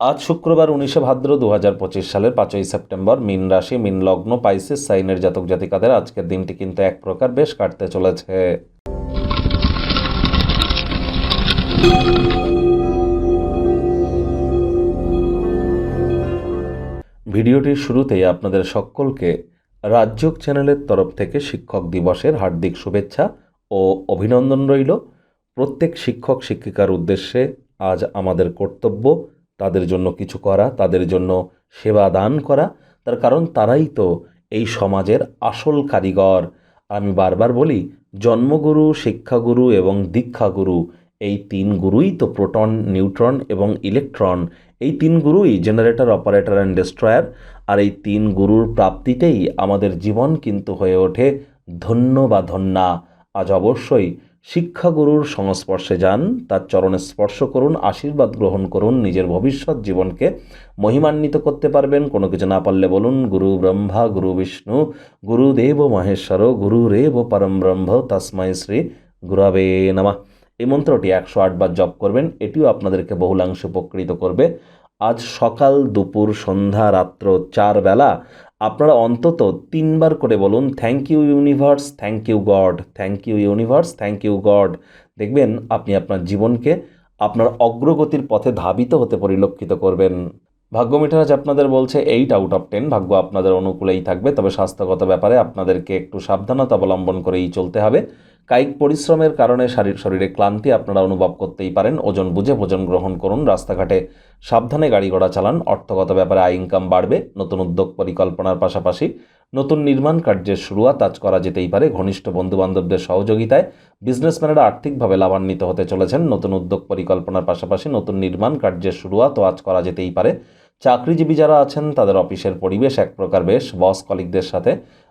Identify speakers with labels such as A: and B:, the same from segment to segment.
A: আজ শুক্রবার উনিশে ভাদ্র দু হাজার পঁচিশ সালের পাঁচই সেপ্টেম্বর, মিন রাশি, মিন লগ্ন, পাইসিস, সাইনের জাতক জাতিকাদের আজকের দিনটি কিন্তু এক প্রকার বেশ কাটতে চলেছে। ভিডিওটির শুরুতেই আপনাদের সকলকে রাজ্যক চ্যানেলের তরফ থেকে শিক্ষক দিবসের হার্দিক শুভেচ্ছা ও অভিনন্দন রইল। প্রত্যেক শিক্ষক শিক্ষিকার উদ্দেশ্যে আজ আমাদের কর্তব্য তাদের জন্য কিছু করা, তাদের জন্য সেবা দান করা। তার কারণ তারাই তো এই সমাজের আসল কারিগর। আমি বারবার বলি, জন্মগুরু, শিক্ষাগুরু এবং দীক্ষাগুরু, এই তিন গুরুই তো প্রোটন, নিউট্রন এবং ইলেকট্রন। এই তিন গুরুই জেনারেটর, অপারেটর অ্যান্ড ডেস্ট্রয়ার। আর এই তিন গুরুর প্রাপ্তিতেই আমাদের জীবন কিন্তু হয়ে ওঠে ধন্য বা ধন্যা। আজ অবশ্যই শিক্ষাগুরুর সংস্পর্শে যান, তার চরণে স্পর্শ করুন, আশীর্বাদ গ্রহণ করুন, নিজের ভবিষ্যৎ জীবনকে মহিমান্বিত করতে পারবেন। কোনো কিছু না পারলে বলুন, গুরু ব্রহ্মা, গুরু বিষ্ণু গুরুদেব মহেশ্বর গুরুরেব পরম ব্রহ্ম, তস্মৈ শ্রী গুরাবে নমঃ। এই মন্ত্রটি একশো আটবার জপ করবেন, এটিও আপনাদেরকে বহুলাংশে উপকৃত করবে। আজ সকাল দুপুর সন্ধ্যা রাত্র চার বেলা আপনারা অন্তত তিনবার করে বলুন thank you universe thank you god thank you universe thank you god দেখবেন আপনি আপনার জীবনকে আপনার অগ্রগতির পথে ধাবিত হতে পরিলক্ষিত করবেন। ভাগ্য মিঠারাজ আপনাদের বলছে এইট আউট অফ টেন ভাগ্য আপনাদের অনুকূলেই থাকবে। তবে স্বাস্থ্যগত ব্যাপারে আপনাদেরকে একটু সাবধানতা অবলম্বন করেই চলতে হবে। কায়িক পরিশ্রমের কারণে শারীর, শরীরে ক্লান্তি আপনারা অনুভব করতেই পারেন। ওজন বুঝে ভোজন গ্রহণ করুন। রাস্তাঘাটে সাবধানে গাড়ি ঘোড়া চালান। অর্থগত ব্যাপারে আয় ইনকাম বাড়বে। নতুন উদ্যোগ পরিকল্পনার পাশাপাশি নতুন নির্মাণ কার্যের শুরুয়াত আজ করা যেতেই পারে। ঘনিষ্ঠ বন্ধুবান্ধবদের সহযোগিতায় বিজনেসম্যানেরা আর্থিকভাবে লাভান্বিত হতে চলেছেন। নতুন উদ্যোগ পরিকল্পনার পাশাপাশি নতুন নির্মাণ কার্যের শুরুয়াতও আজ করা যেতেই পারে। চাকরিজীবী যারা আছেন, তাদের অফিসের পরিবেশ এক প্রকার বেশ। বস কলিকদের সাথে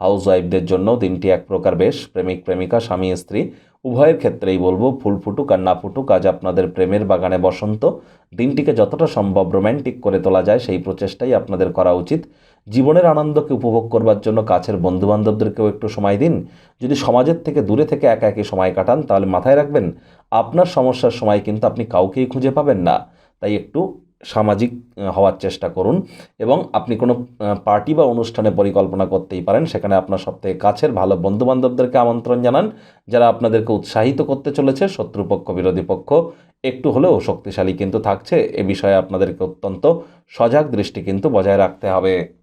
A: হাউস ওয়াইফদের জন্য দিনটি এক প্রকার বেশ, প্রেমিক, প্রেমিকা, স্বামী, স্ত্রী। উভয়ের ক্ষেত্রেই বলব, ফুল ফুটুক আর না ফুটুক, আজ আপনাদের প্রেমের বাগানে বসন্ত। দিনটিকে যতটা সম্ভব রোম্যান্টিক করে তোলা যায়, সেই প্রচেষ্টাই আপনাদের করা উচিত। জীবনের আনন্দকে উপভোগ করবার জন্য কাছের বন্ধুবান্ধবদেরকেও একটু সময় দিন। যদি সমাজের থেকে দূরে থেকে একা একই সময় কাটান, তাহলে মাথায় রাখবেন, আপনার সমস্যার সময় কিন্তু আপনি কাউকেই খুঁজে পাবেন না। তাই একটু সামাজিক হওয়ার চেষ্টা করুন এবং আপনি কোনো পার্টি বা অনুষ্ঠানে পরিকল্পনা করতেই পারেন। সেখানে আপনার সবথেকে কাছের ভালো বন্ধুবান্ধবদেরকে আমন্ত্রণ জানান। যারা আপনাদেরকে উৎসাহিত করতে চলেছে, শত্রুপক্ষ, বিরোধী পক্ষ, একটু হলেও শক্তিশালী কিন্তু থাকছে। এ বিষয়ে আপনাদেরকে অত্যন্ত সজাগ দৃষ্টি কিন্তু বজায় রাখতে হবে।